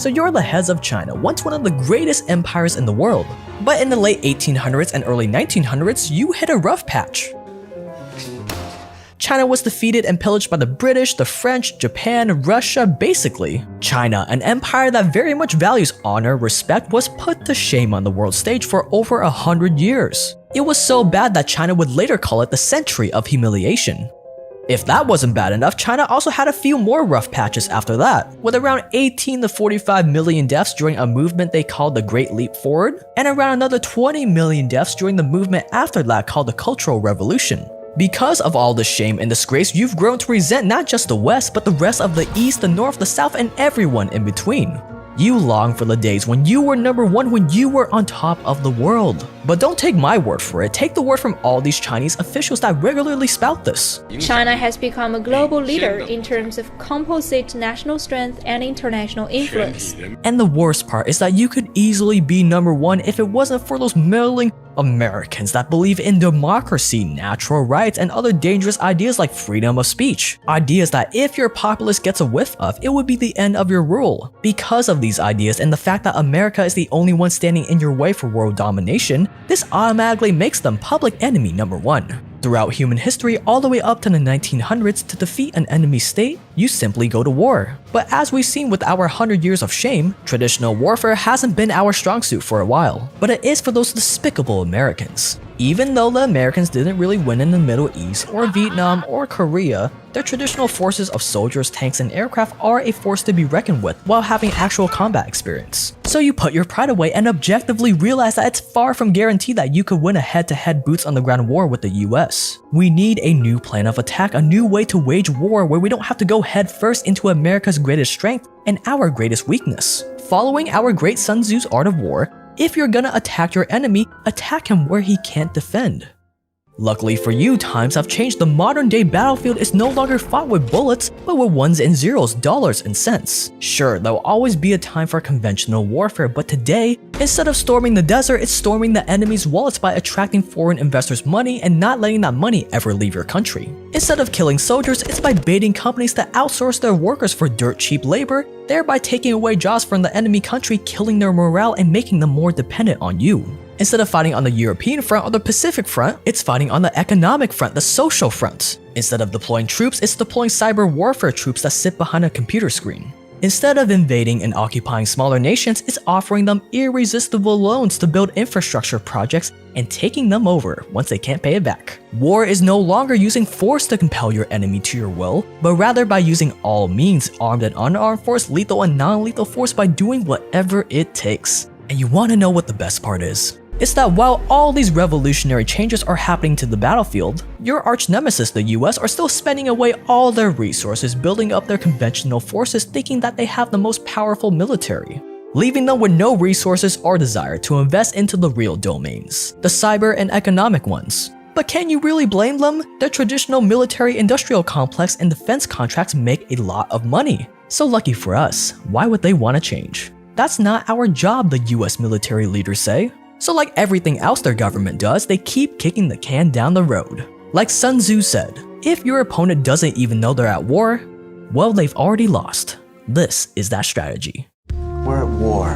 So you're the heads of China, once one of the greatest empires in the world. But in the late 1800s and early 1900s, you hit a rough patch. China was defeated and pillaged by the British, the French, Japan, Russia, basically. China, an empire that very much values honor, respect, was put to shame on the world stage for over a hundred years. It was so bad that China would later call it the century of humiliation. If that wasn't bad enough, China also had a few more rough patches after that, with around 18 to 45 million deaths during a movement they called the Great Leap Forward, and around another 20 million deaths during the movement after that called the Cultural Revolution. Because of all the shame and disgrace, you've grown to resent not just the West, but the rest of the East, the North, the South, and everyone in between. You long for the days when you were number one, when you were on top of the world. But don't take my word for it, take the word from all these Chinese officials that regularly spout this. China has become a global leader in terms of composite national strength and international influence. And the worst part is that you could easily be number one if it wasn't for those meddling Americans that believe in democracy, natural rights, and other dangerous ideas like freedom of speech. Ideas that if your populace gets a whiff of, it would be the end of your rule. Because of these ideas and the fact that America is the only one standing in your way for world domination, this automatically makes them public enemy number one. Throughout human history, all the way up to the 1900s, to defeat an enemy state, you simply go to war. But as we've seen with our 100 years of shame, traditional warfare hasn't been our strong suit for a while, but it is for those despicable Americans. Even though the Americans didn't really win in the Middle East or Vietnam or Korea, their traditional forces of soldiers, tanks, and aircraft are a force to be reckoned with while having actual combat experience. So you put your pride away and objectively realize that it's far from guaranteed that you could win a head-to-head boots on the ground war with the US. We need a new plan of attack, a new way to wage war where we don't have to go headfirst into America's greatest strength and our greatest weakness. Following our great Sun Tzu's art of war, if you're gonna attack your enemy, attack him where he can't defend. Luckily for you, times have changed. The modern day battlefield is no longer fought with bullets, but with ones and zeros, dollars and cents. Sure, there'll always be a time for conventional warfare, but today, instead of storming the desert, it's storming the enemy's wallets by attracting foreign investors' money and not letting that money ever leave your country. Instead of killing soldiers, it's by baiting companies to outsource their workers for dirt cheap labor, thereby taking away jobs from the enemy country, killing their morale and making them more dependent on you. Instead of fighting on the European front or the Pacific front, it's fighting on the economic front, the social front. Instead of deploying troops, it's deploying cyber warfare troops that sit behind a computer screen. Instead of invading and occupying smaller nations, it's offering them irresistible loans to build infrastructure projects and taking them over once they can't pay it back. War is no longer using force to compel your enemy to your will, but rather by using all means, armed and unarmed force, lethal and non-lethal force by doing whatever it takes. And you wanna know what the best part is? It's that while all these revolutionary changes are happening to the battlefield, your arch nemesis, the US, are still spending away all their resources building up their conventional forces thinking that they have the most powerful military, leaving them with no resources or desire to invest into the real domains, the cyber and economic ones. But can you really blame them? Their traditional military industrial complex and defense contracts make a lot of money. So lucky for us, why would they want to change? That's not our job, the US military leaders say. So like everything else their government does, they keep kicking the can down the road. Like Sun Tzu said, if your opponent doesn't even know they're at war, well, they've already lost. This is that strategy. We're at war.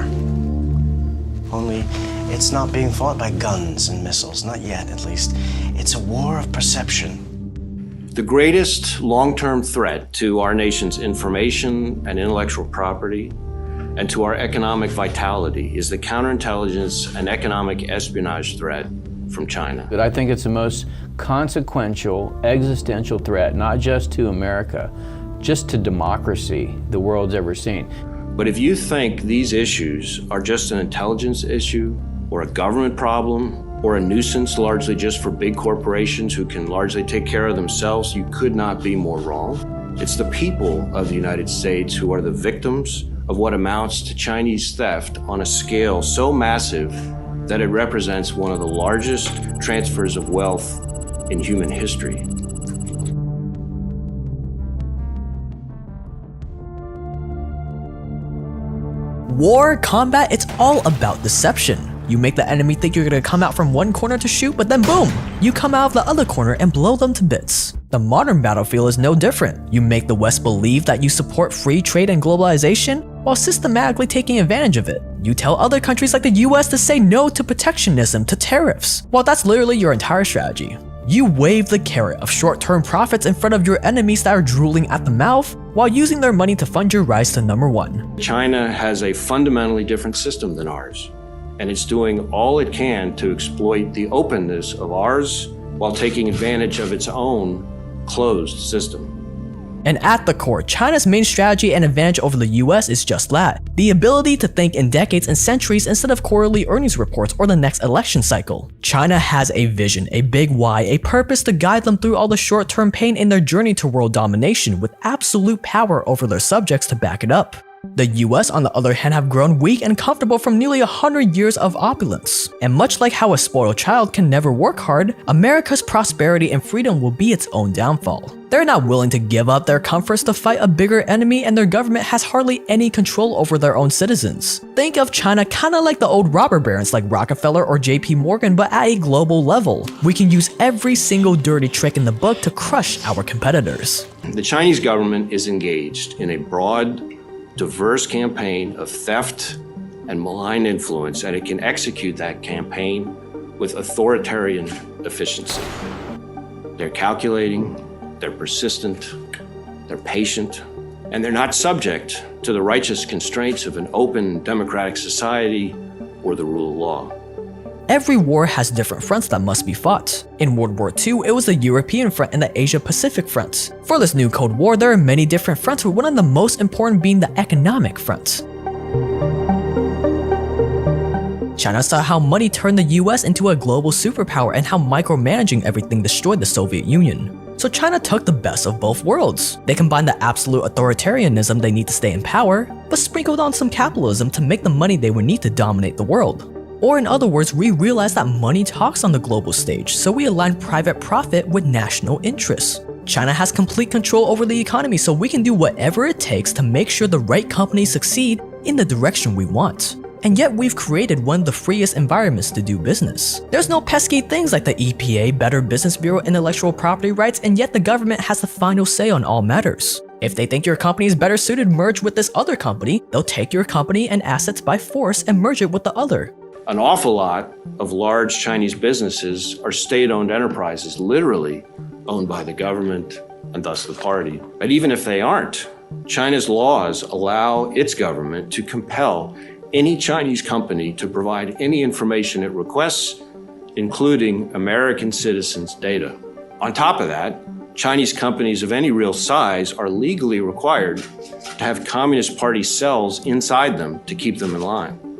Only it's not being fought by guns and missiles, not yet at least. It's a war of perception. The greatest long term threat to our nation's information and intellectual property and to our economic vitality is the counterintelligence and economic espionage threat from China. But I think it's the most consequential, existential threat, not just to America, just to democracy the world's ever seen. But if you think these issues are just an intelligence issue or a government problem or a nuisance largely just for big corporations who can largely take care of themselves, you could not be more wrong. It's the people of the United States who are the victims of what amounts to Chinese theft on a scale so massive that it represents one of the largest transfers of wealth in human history. War, combat, it's all about deception. You make the enemy think you're gonna come out from one corner to shoot, but then boom, you come out of the other corner and blow them to bits. The modern battlefield is no different. You make the West believe that you support free trade and globalization while systematically taking advantage of it. You tell other countries like the US to say no to protectionism, to tariffs. Well, that's literally your entire strategy. You wave the carrot of short term profits in front of your enemies that are drooling at the mouth while using their money to fund your rise to number one. China has a fundamentally different system than ours, and it's doing all it can to exploit the openness of ours while taking advantage of its own closed system. And at the core, China's main strategy and advantage over the US is just that the ability to think in decades and centuries instead of quarterly earnings reports or the next election cycle. China has a vision, a big why, a purpose to guide them through all the short term pain in their journey to world domination with absolute power over their subjects to back it up. The US, on the other hand, have grown weak and comfortable from nearly 100 years of opulence. And much like how a spoiled child can never work hard, America's prosperity and freedom will be its own downfall. They're not willing to give up their comforts to fight a bigger enemy, and their government has hardly any control over their own citizens. Think of China kinda like the old robber barons like Rockefeller or JP Morgan, but at a global level. We can use every single dirty trick in the book to crush our competitors. The Chinese government is engaged in a broad, diverse campaign of theft and malign influence, and it can execute that campaign with authoritarian efficiency. They're calculating, they're persistent, they're patient, and they're not subject to the righteous constraints of an open democratic society or the rule of law. Every war has different fronts that must be fought. In World War II, it was the European front and the Asia Pacific front. For this new Cold War, there are many different fronts, with one of the most important being the economic front. China saw how money turned the US into a global superpower and how micromanaging everything destroyed the Soviet Union. So China took the best of both worlds. They combined the absolute authoritarianism they need to stay in power, but sprinkled on some capitalism to make the money they would need to dominate the world. Or in other words, we realized that money talks on the global stage, so we align private profit with national interests. China has complete control over the economy, so we can do whatever it takes to make sure the right companies succeed in the direction we want. And yet we've created one of the freest environments to do business. There's no pesky things like the EPA, Better Business Bureau, intellectual property rights, and yet the government has the final say on all matters. If they think your company is better suited merge with this other company, they'll take your company and assets by force and merge it with the other. An awful lot of large Chinese businesses are state owned enterprises, literally owned by the government and thus the party. But even if they aren't, China's laws allow its government to compel any Chinese company to provide any information it requests, including American citizens' data. On top of that, Chinese companies of any real size are legally required to have Communist Party cells inside them to keep them in line.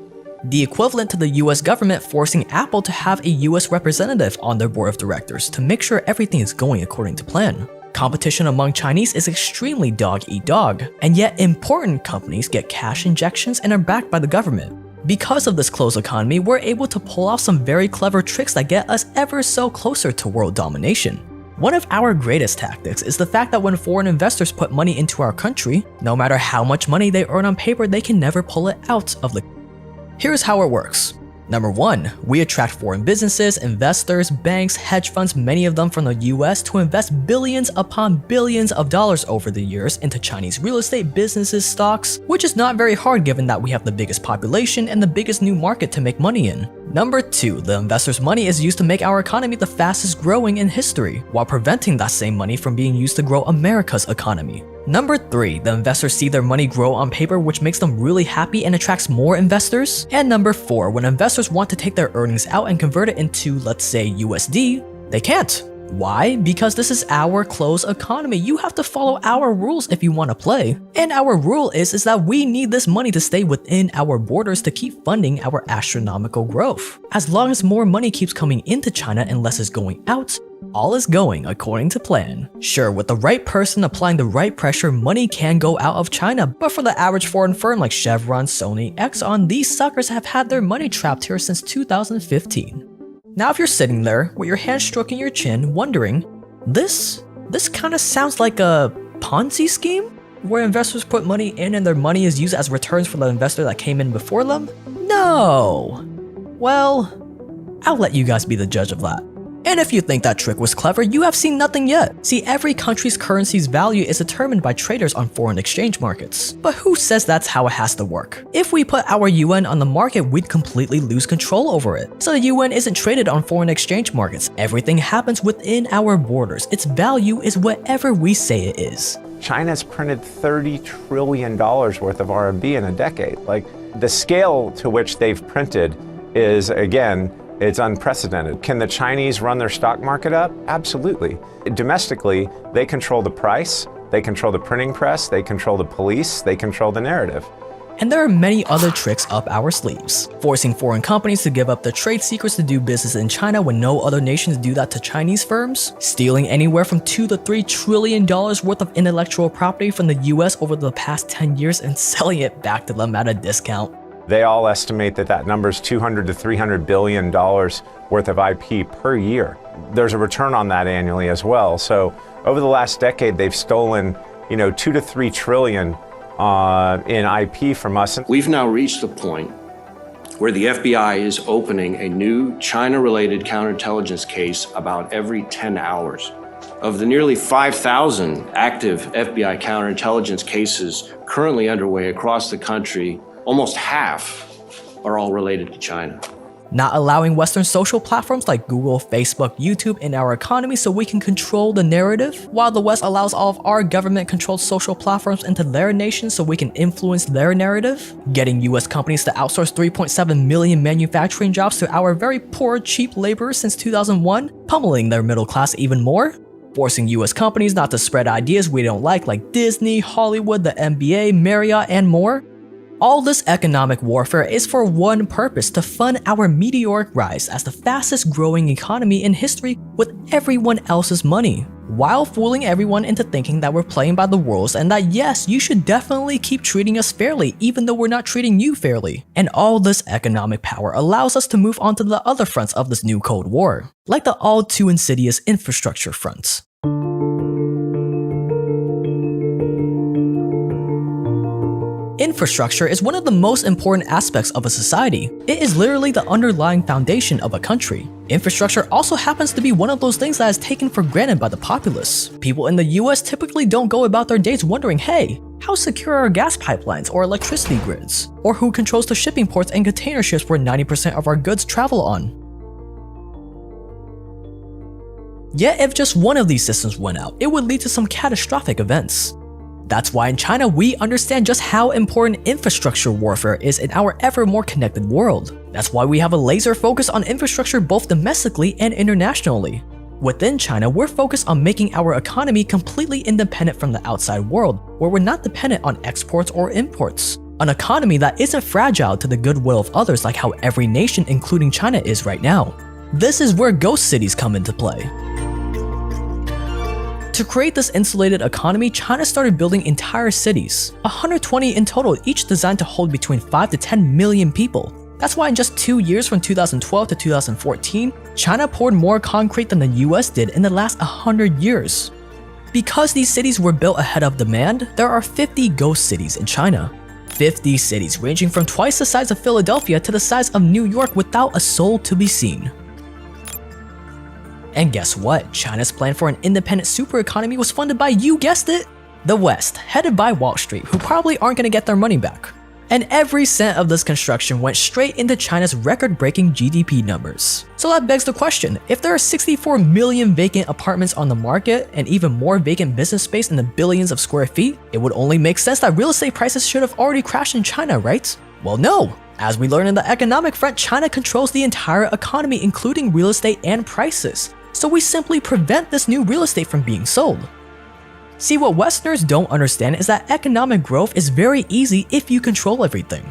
The equivalent to the US government forcing Apple to have a US representative on their board of directors to make sure everything is going according to plan. Competition among Chinese is extremely dog eat dog, and yet important companies get cash injections and are backed by the government. Because of this closed economy, we're able to pull off some very clever tricks that get us ever so closer to world domination. One of our greatest tactics is the fact that when foreign investors put money into our country, no matter how much money they earn on paper, they can never pull it out of the. Here's how it works. Number one, we attract foreign businesses, investors, banks, hedge funds, many of them from the US, to invest billions upon billions of dollars over the years into Chinese real estate businesses, stocks, which is not very hard given that we have the biggest population and the biggest new market to make money in. Number two, the investors' money is used to make our economy the fastest growing in history, while preventing that same money from being used to grow America's economy. Number 3, the investors see their money grow on paper which makes them really happy and attracts more investors. And number 4, when investors want to take their earnings out and convert it into, let's say, USD, they can't. Why? Because this is our closed economy. You have to follow our rules if you want to play. And our rule is, is that we need this money to stay within our borders to keep funding our astronomical growth. As long as more money keeps coming into China and less is going out, all is going according to plan. Sure, with the right person applying the right pressure, money can go out of China, but for the average foreign firm like Chevron, Sony, Exxon, these suckers have had their money trapped here since 2015. Now if you're sitting there with your hand stroking your chin, wondering, this, this kinda sounds like a Ponzi scheme? Where investors put money in and their money is used as returns for the investor that came in before them? No! Well, I'll let you guys be the judge of that. And if you think that trick was clever, you have seen nothing yet. See, every country's currency's value is determined by traders on foreign exchange markets. But who says that's how it has to work? If we put our yuan on the market, we'd completely lose control over it. So the yuan isn't traded on foreign exchange markets. Everything happens within our borders. Its value is whatever we say it is. China's printed $30 trillion worth of RMB in a decade. Like, the scale to which they've printed is, again, it's unprecedented. Can the Chinese run their stock market up? Absolutely. Domestically, they control the price, they control the printing press, they control the police, they control the narrative. And there are many other tricks up our sleeves. Forcing foreign companies to give up their trade secrets to do business in China when no other nations do that to Chinese firms. Stealing anywhere from 2 to 3 trillion dollars worth of intellectual property from the US over the past 10 years and selling it back to them at a discount. They all estimate that that number is 200 to 300 billion dollars worth of IP per year. There's a return on that annually as well. So over the last decade, they've stolen, you know, two to three trillion uh, in IP from us. We've now reached the point where the FBI is opening a new China related counterintelligence case about every 10 hours. Of the nearly 5,000 active FBI counterintelligence cases currently underway across the country, almost half are all related to China. Not allowing Western social platforms like Google, Facebook, YouTube in our economy so we can control the narrative, while the West allows all of our government controlled social platforms into their nations so we can influence their narrative. Getting US companies to outsource 3.7 million manufacturing jobs to our very poor, cheap laborers since 2001, pummeling their middle class even more. Forcing US companies not to spread ideas we don't like, like Disney, Hollywood, the NBA, Marriott, and more. All this economic warfare is for one purpose to fund our meteoric rise as the fastest growing economy in history with everyone else's money, while fooling everyone into thinking that we're playing by the rules and that yes, you should definitely keep treating us fairly even though we're not treating you fairly. And all this economic power allows us to move on to the other fronts of this new Cold War, like the all too insidious infrastructure front. Infrastructure is one of the most important aspects of a society. It is literally the underlying foundation of a country. Infrastructure also happens to be one of those things that is taken for granted by the populace. People in the US typically don't go about their days wondering, hey, how secure are gas pipelines or electricity grids? Or who controls the shipping ports and container ships where 90% of our goods travel on? Yet, if just one of these systems went out, it would lead to some catastrophic events. That's why in China, we understand just how important infrastructure warfare is in our ever more connected world. That's why we have a laser focus on infrastructure both domestically and internationally. Within China, we're focused on making our economy completely independent from the outside world, where we're not dependent on exports or imports. An economy that isn't fragile to the goodwill of others like how every nation, including China, is right now. This is where ghost cities come into play. To create this insulated economy, China started building entire cities, 120 in total, each designed to hold between 5 to 10 million people. That's why in just two years from 2012 to 2014, China poured more concrete than the US did in the last 100 years. Because these cities were built ahead of demand, there are 50 ghost cities in China. 50 cities ranging from twice the size of Philadelphia to the size of New York without a soul to be seen. And guess what? China's plan for an independent super economy was funded by, you guessed it, the West, headed by Wall Street, who probably aren't to get their money back. And every cent of this construction went straight into China's record breaking GDP numbers. So that begs the question if there are 64 million vacant apartments on the market and even more vacant business space in the billions of square feet, it would only make sense that real estate prices should have already crashed in China, right? Well, no. As we learn in the economic front, China controls the entire economy, including real estate and prices. So we simply prevent this new real estate from being sold. See, what Westerners don't understand is that economic growth is very easy if you control everything.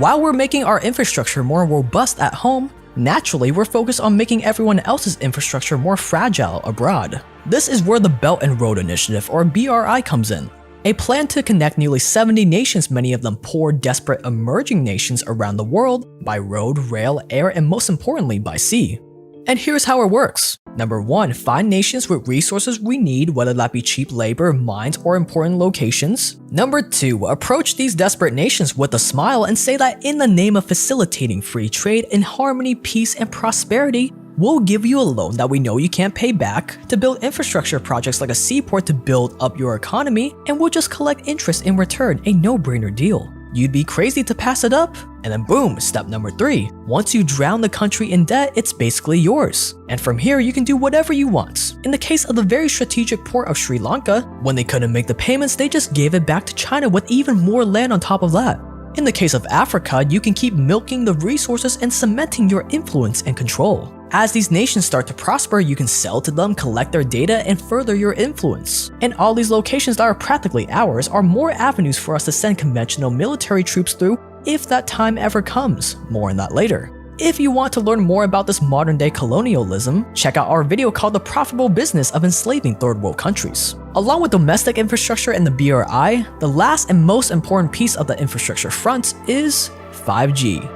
While we're making our infrastructure more robust at home, naturally we're focused on making everyone else's infrastructure more fragile abroad. This is where the Belt and Road Initiative, or BRI, comes in. A plan to connect nearly 70 nations, many of them poor, desperate, emerging nations around the world, by road, rail, air, and most importantly, by sea. And here's how it works. Number one, find nations with resources we need, whether that be cheap labor, mines, or important locations. Number two, approach these desperate nations with a smile and say that in the name of facilitating free trade in harmony, peace, and prosperity, We'll give you a loan that we know you can't pay back to build infrastructure projects like a seaport to build up your economy, and we'll just collect interest in return, a no brainer deal. You'd be crazy to pass it up. And then boom, step number three. Once you drown the country in debt, it's basically yours. And from here, you can do whatever you want. In the case of the very strategic port of Sri Lanka, when they couldn't make the payments, they just gave it back to China with even more land on top of that. In the case of Africa, you can keep milking the resources and cementing your influence and control. As these nations start to prosper, you can sell to them, collect their data, and further your influence. And all these locations that are practically ours are more avenues for us to send conventional military troops through if that time ever comes. More on that later. If you want to learn more about this modern day colonialism, check out our video called The Profitable Business of Enslaving Third World Countries. Along with domestic infrastructure and the BRI, the last and most important piece of the infrastructure front is 5G.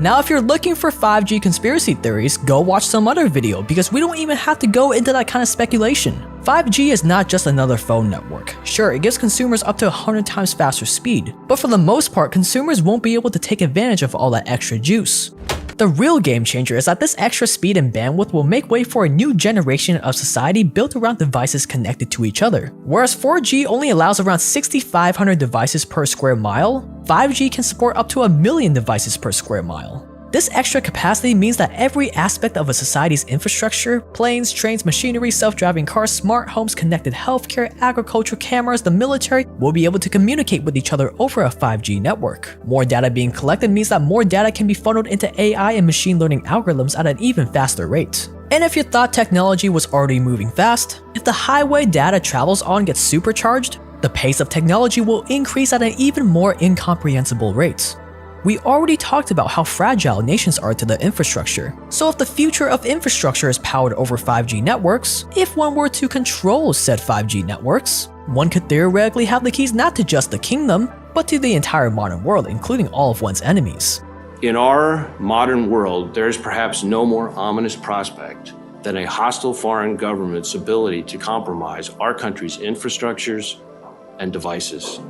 Now, if you're looking for 5G conspiracy theories, go watch some other video because we don't even have to go into that kind of speculation. 5G is not just another phone network. Sure, it gives consumers up to 100 times faster speed, but for the most part, consumers won't be able to take advantage of all that extra juice. The real game changer is that this extra speed and bandwidth will make way for a new generation of society built around devices connected to each other. Whereas 4G only allows around 6,500 devices per square mile, 5G can support up to a million devices per square mile. This extra capacity means that every aspect of a society's infrastructure planes, trains, machinery, self driving cars, smart homes, connected healthcare, agriculture, cameras, the military will be able to communicate with each other over a 5G network. More data being collected means that more data can be funneled into AI and machine learning algorithms at an even faster rate. And if you thought technology was already moving fast, if the highway data travels on gets supercharged, the pace of technology will increase at an even more incomprehensible rate. We already talked about how fragile nations are to the infrastructure. So if the future of infrastructure is powered over 5G networks, if one were to control said 5G networks, one could theoretically have the keys not to just the kingdom, but to the entire modern world, including all of one's enemies. In our modern world, there is perhaps no more ominous prospect than a hostile foreign government's ability to compromise our country's infrastructures and devices.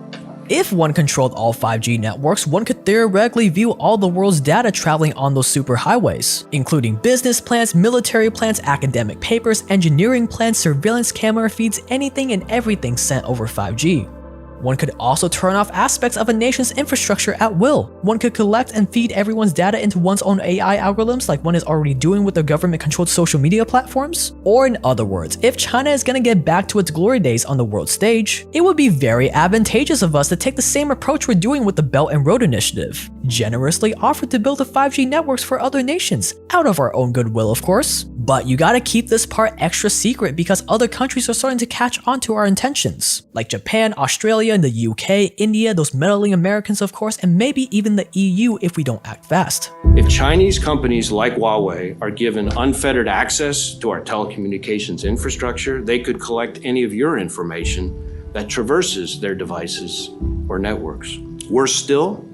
If one controlled all 5G networks, one could theoretically view all the world's data traveling on those superhighways, including business plans, military plans, academic papers, engineering plans, surveillance camera feeds, anything and everything sent over 5G. One could also turn off aspects of a nation's infrastructure at will. One could collect and feed everyone's data into one's own AI algorithms like one is already doing with the government controlled social media platforms. Or in other words, if China is gonna get back to its glory days on the world stage, it would be very advantageous of us to take the same approach we're doing with the Belt and Road Initiative. Generously offer to build the 5G networks for other nations, out of our own goodwill of course. But you gotta keep this part extra secret because other countries are starting to catch on to our intentions, like Japan, Australia, Australia, the UK, India, those meddling Americans, of course, and maybe even the EU if we don't act fast. If Chinese companies like Huawei are given unfettered access to our telecommunications infrastructure, they could collect any of your information that traverses their devices or networks. Worse still,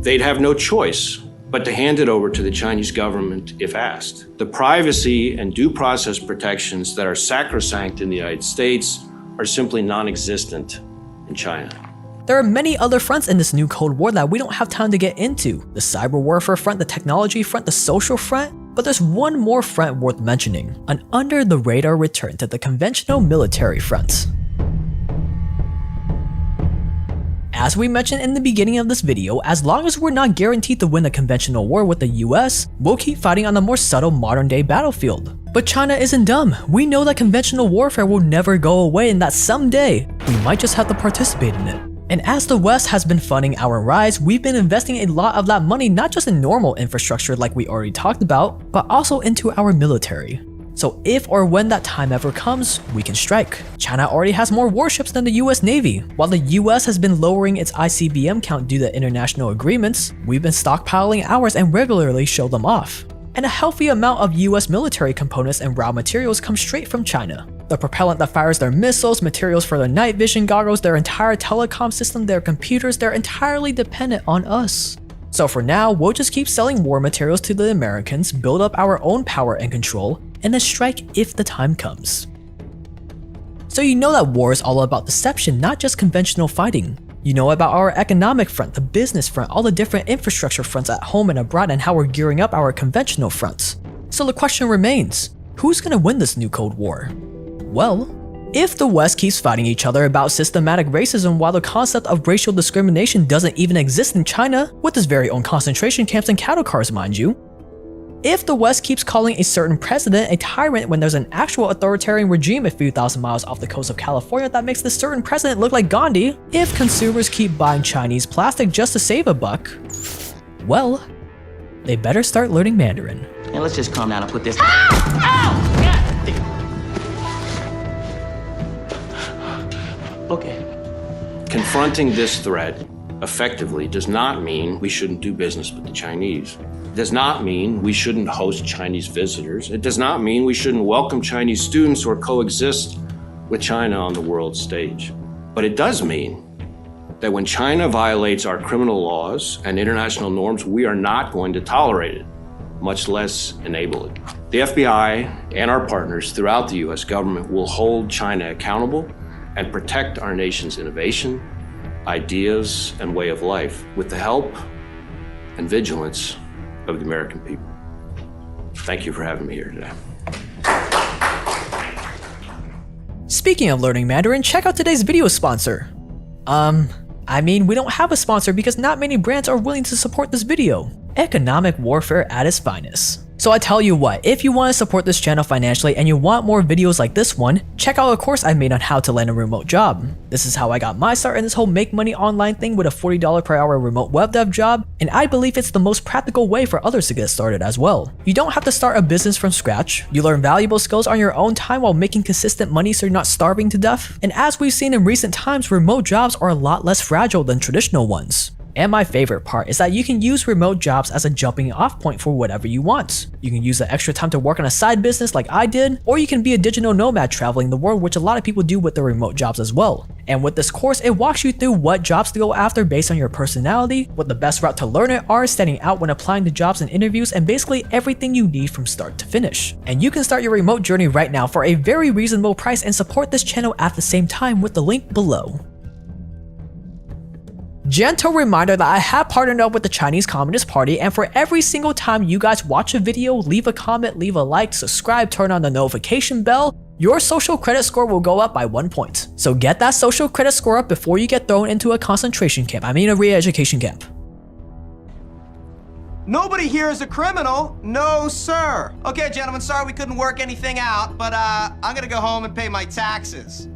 they'd have no choice but to hand it over to the Chinese government if asked. The privacy and due process protections that are sacrosanct in the United States are simply non existent in China. There are many other fronts in this new Cold War that we don't have time to get into the cyber warfare front, the technology front, the social front. But there's one more front worth mentioning an under the radar return to the conventional military front. As we mentioned in the beginning of this video, as long as we're not guaranteed to win a conventional war with the US, we'll keep fighting on the more subtle modern day battlefield. But China isn't dumb. We know that conventional warfare will never go away and that someday, we might just have to participate in it. And as the West has been funding our rise, we've been investing a lot of that money not just in normal infrastructure like we already talked about, but also into our military. So if or when that time ever comes, we can strike. China already has more warships than the US Navy. While the US has been lowering its ICBM count due to international agreements, we've been stockpiling ours and regularly show them off. And a healthy amount of US military components and raw materials come straight from China. The propellant that fires their missiles, materials for their night vision goggles, their entire telecom system, their computers, they're entirely dependent on us. So for now, we'll just keep selling war materials to the Americans, build up our own power and control, and then strike if the time comes. So you know that war is all about deception, not just conventional fighting. You know about our economic front, the business front, all the different infrastructure fronts at home and abroad, and how we're gearing up our conventional fronts. So the question remains who's gonna win this new Cold War? Well, if the West keeps fighting each other about systematic racism while the concept of racial discrimination doesn't even exist in China, with its very own concentration camps and cattle cars, mind you, if the West keeps calling a certain president a tyrant when there's an actual authoritarian regime a few thousand miles off the coast of California that makes this certain president look like Gandhi, if consumers keep buying Chinese plastic just to save a buck, well, they better start learning Mandarin. And let's just calm down and put this. Ah! Oh! Okay. Confronting this threat effectively does not mean we shouldn't do business with the Chinese. Does not mean we shouldn't host Chinese visitors. It does not mean we shouldn't welcome Chinese students or coexist with China on the world stage. But it does mean that when China violates our criminal laws and international norms, we are not going to tolerate it, much less enable it. The FBI and our partners throughout the US government will hold China accountable and protect our nation's innovation, ideas, and way of life with the help and vigilance of the American people. Thank you for having me here today. Speaking of learning Mandarin, check out today's video sponsor. Um, I mean, we don't have a sponsor because not many brands are willing to support this video. Economic warfare at its finest. So I tell you what, if you want to support this channel financially and you want more videos like this one, check out a course I made on how to land a remote job. This is how I got my start in this whole make money online thing with a $40 per hour remote web dev job, and I believe it's the most practical way for others to get started as well. You don't have to start a business from scratch, you learn valuable skills on your own time while making consistent money so you're not starving to death, and as we've seen in recent times, remote jobs are a lot less fragile than traditional ones. And my favorite part is that you can use remote jobs as a jumping off point for whatever you want. You can use the extra time to work on a side business like I did, or you can be a digital nomad traveling the world, which a lot of people do with their remote jobs as well. And with this course, it walks you through what jobs to go after based on your personality, what the best route to learn it are, standing out when applying to jobs and interviews, and basically everything you need from start to finish. And you can start your remote journey right now for a very reasonable price and support this channel at the same time with the link below. Gentle reminder that I have partnered up with the Chinese Communist Party, and for every single time you guys watch a video, leave a comment, leave a like, subscribe, turn on the notification bell, your social credit score will go up by one point. So get that social credit score up before you get thrown into a concentration camp, I mean a re-education camp. Nobody here is a criminal. No, sir. Okay, gentlemen, sorry we couldn't work anything out, but uh, I'm gonna go home and pay my taxes.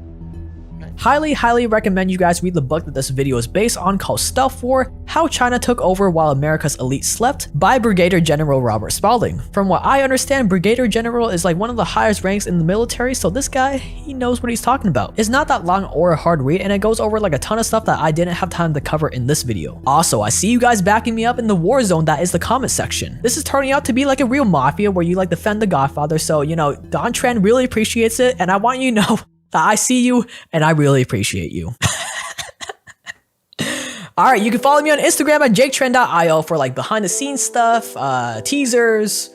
Highly, highly recommend you guys read the book that this video is based on called Stealth War How China Took Over While America's Elite Slept by Brigadier General Robert Spalding. From what I understand, Brigadier General is like one of the highest ranks in the military, so this guy, he knows what he's talking about. It's not that long or a hard read, and it goes over like a ton of stuff that I didn't have time to cover in this video. Also, I see you guys backing me up in the war zone that is the comment section. This is turning out to be like a real mafia where you like defend the Godfather, so you know, Don Tran really appreciates it, and I want you to know I see you and I really appreciate you. All right, you can follow me on Instagram at jaketrend.io for like behind the scenes stuff, uh, teasers,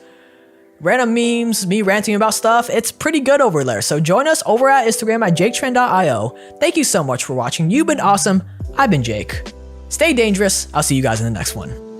random memes, me ranting about stuff. It's pretty good over there. So join us over at Instagram at jaketrend.io. Thank you so much for watching. You've been awesome. I've been Jake. Stay dangerous. I'll see you guys in the next one.